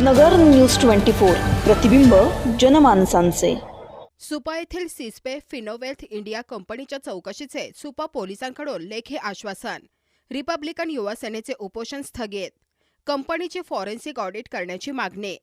नगर news twenty four. प्रतिबिंब जनमानसांचे. सुपा येथील सिस्पे फिनोवेल्थ India कंपनीच्या चौकशीचे सुपा पोलिसांकडून लेखी आश्वासन. रिपब्लिकन युवा सेनेचे उपोषण स्थगित. कंपनीची फॉरेन्सिक ऑडिट करण्याची मागणी.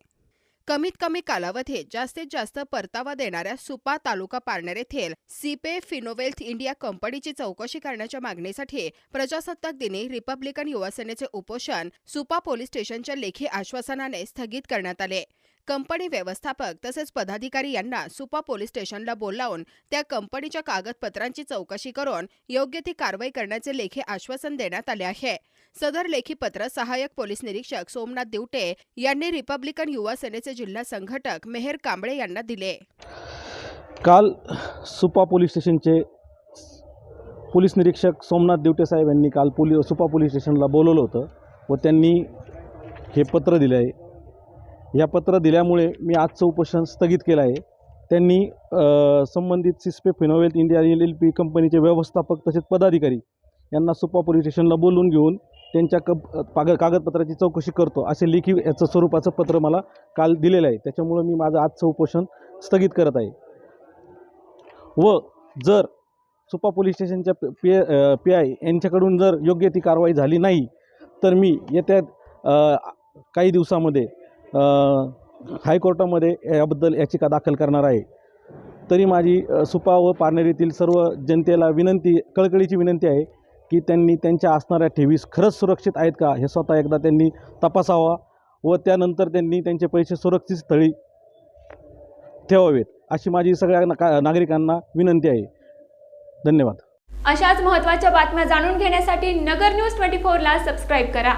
कमीत कमी कालावधीत जास्तीत जास्त परतावा देणाऱ्या सुपा तालुका पारनेर येथील सीपे फिनोवेल्थ इंडिया कंपनीची चौकशी करण्याच्या मागणीसाठी प्रजासत्ताक दिनी रिपब्लिकन युवा सेनेचे उपोषण सुपा पोलीस स्टेशनच्या लेखी आश्वासनाने स्थगित करण्यात आले. कंपनी व्यवस्थापक तसेच पदाधिकारी यांना सुपा पोलीस स्टेशनला बोलावून त्या कंपनीच्या कागदपत्रांची चौकशी करून योग्य ती कारवाई करण्याचे लेखी आश्वासन देण्यात आले आहे. सदर लेखी पत्र सहाय्यक पोलीस निरीक्षक सोमनाथ दिवटे यांनी रिपब्लिकन युवा सेनेचे जिल्हा संघटक मेहर कांबळे यांना दिले. काल सुपा पोलीस स्टेशनचे पोलीस निरीक्षक सोमनाथ दिवटे साहेब यांनी काल पोली सुपा पोलीस स्टेशनला बोलवलं होतं व त्यांनी हे पत्र दिलं आहे या पत्र दिल्यामुळे मी आजचं उपोषण स्थगित केलं आहे. त्यांनी संबंधित सिस्पे Finowealth India L L P कंपनीचे व्यवस्थापक तसेच पदाधिकारी यांना सुपा पोलीस स्टेशनला बोलवून घेऊन त्यांच्या कप काग कागदपत्राची चौकशी करतो असे लेखी याचं स्वरूपाचं पत्र मला काल दिलेलं आहे. त्याच्यामुळं मी माझं आजचं उपोषण स्थगित करत आहे. व जर सुपा पोलीस स्टेशनच्या पी पी आय यांच्याकडून जर योग्य ती कारवाई झाली नाही तर मी येत्या काही दिवसामध्ये हायकोर्टामध्ये याबद्दल याचिका दाखल करणार आहे. तरी माझी सुपा व पारनेर येथील सर्व जनतेला विनंती कळकळीची विनंती आहे की त्यांनी त्यांच्या असणाऱ्या ठेवीस खरंच सुरक्षित आहेत का? हे स्वतः एकदा त्यांनी तपासावा व त्यानंतर त्यांनी त्यांचे पैसे सुरक्षित स्थळी ठेवावेत अशी माझी सगळ्या ना नागरिकांना विनंती आहे. धन्यवाद. अशाच महत्त्वाच्या बातम्या जाणून घेण्यासाठी नगर न्यूज ट्वेंटी फोरला सबस्क्राईब करा.